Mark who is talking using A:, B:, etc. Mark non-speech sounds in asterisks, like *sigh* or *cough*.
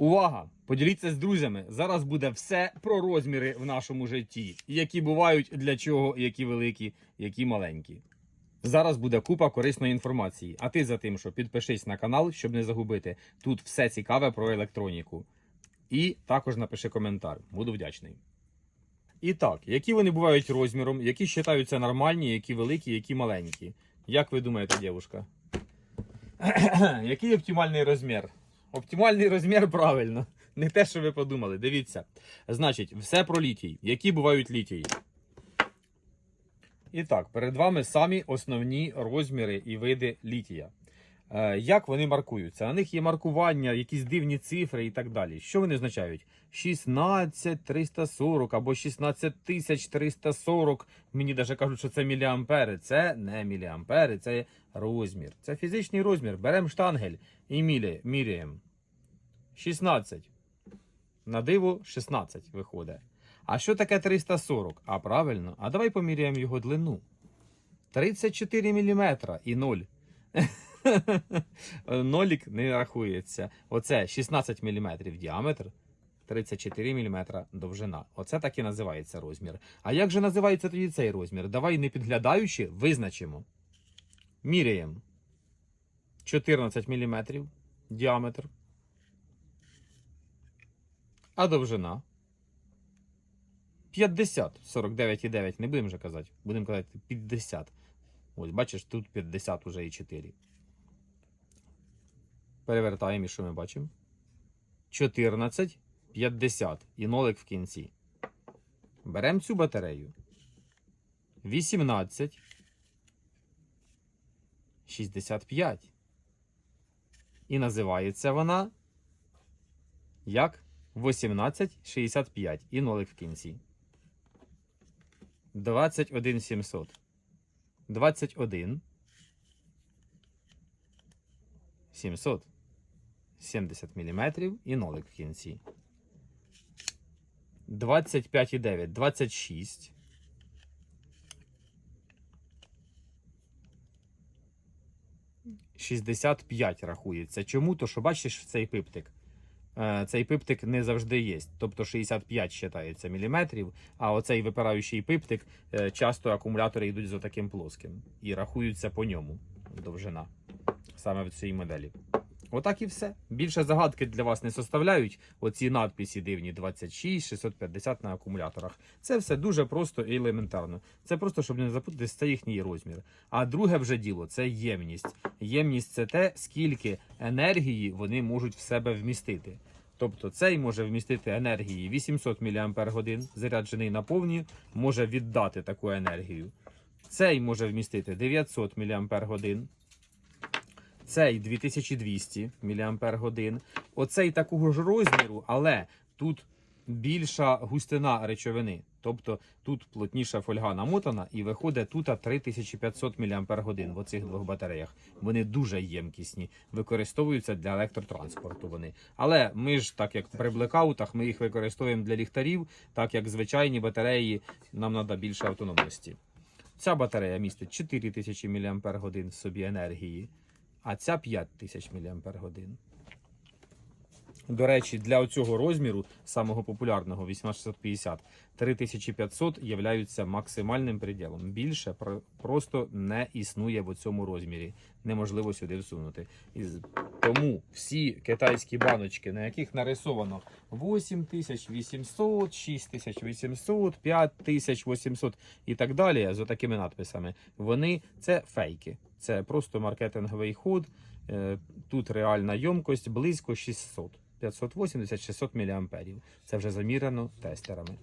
A: Увага! Поділіться з друзями. Зараз буде все про розміри в нашому житті, які бувають для чого, які великі, які маленькі. Зараз буде купа корисної інформації. А ти за тим, що підпишись на канал, щоб не загубити. Тут все цікаве про електроніку. І також напиши коментар. Буду вдячний. І так, які вони бувають розміром, які вважаються нормальні, які великі, які маленькі. Як ви думаєте, дівушка? *clears throat* Який оптимальний розмір? Оптимальний розмір *laughs* правильно. Не те, що ви подумали. Дивіться. Значить, все про літій. Які бувають літії? І так, перед вами самі основні розміри і види літія. Е, як вони маркуються? На них є маркування, якісь дивні цифри і так далі. Що вони означають? 16340 або 16340. Мені навіть кажуть, що це міліампери. Це не міліампери, це розмір. Це фізичний розмір. Беремо штангель і міряємо. міряємо. 16. На диво 16 виходить. А що таке 340? А правильно, а давай поміряємо його длину. 34 мм і 0. *laughs* Нолік не рахується. Оце 16 мм діаметр, 34 мм довжина. Оце так і називається розмір. А як же називається тоді цей розмір? Давай не підглядаючи, визначимо. Міряємо. 14 мм діаметр. А довжина? 50, 49,9. Не будемо вже казати. Будемо казати 50. Ось, бачиш, тут 50 уже і 4. Перевертаємо і що ми бачимо? 14, 50 і нолик в кінці. Беремо цю батарею. 18, 65. І називається вона як 1865 і нолик в кінці. 21 700. 21 700. 70 мм і нолик в кінці. 25,9. 26. Шістдесят п'ять рахується. Чому? То що бачиш цей пиптик? Е, Цей пиптик не завжди є. Тобто 65 вважається міліметрів, а оцей випираючий пиптик е, часто акумулятори йдуть за таким плоским і рахуються по ньому довжина саме в цій моделі. Отак і все. Більше загадки для вас не составляють оці надписи дивні 26, 650 на акумуляторах. Це все дуже просто і елементарно. Це просто, щоб не запутатись, це їхній розмір. А друге вже діло це ємність. Ємність це те, скільки енергії вони можуть в себе вмістити. Тобто цей може вмістити енергії 800 мАч, заряджений на повні, може віддати таку енергію. Цей може вмістити 900 мАч. Цей 2200 мАч. Оцей такого ж розміру, але тут більша густина речовини. Тобто тут плотніша фольга намотана і виходить тут 3500 мАч в оцих двох батареях. Вони дуже ємкісні, використовуються для електротранспорту. Вони. Але ми ж, так як при блекаутах, ми їх використовуємо для ліхтарів, так як звичайні батареї нам треба більше автономності. Ця батарея містить 4000 мАч в собі енергії а ця 5000 мАч. До речі, для цього розміру, самого популярного 18650, 3500 являються максимальним приділом. Більше про- просто не існує в цьому розмірі. Неможливо сюди всунути. І тому всі китайські баночки, на яких нарисовано 8800, 6800, 5800 і так далі, з такими надписами, вони це фейки. Це просто маркетинговий ход. Е, Тут реальна ємкость близько 600. 580-600 мА. Це вже замірено тестерами.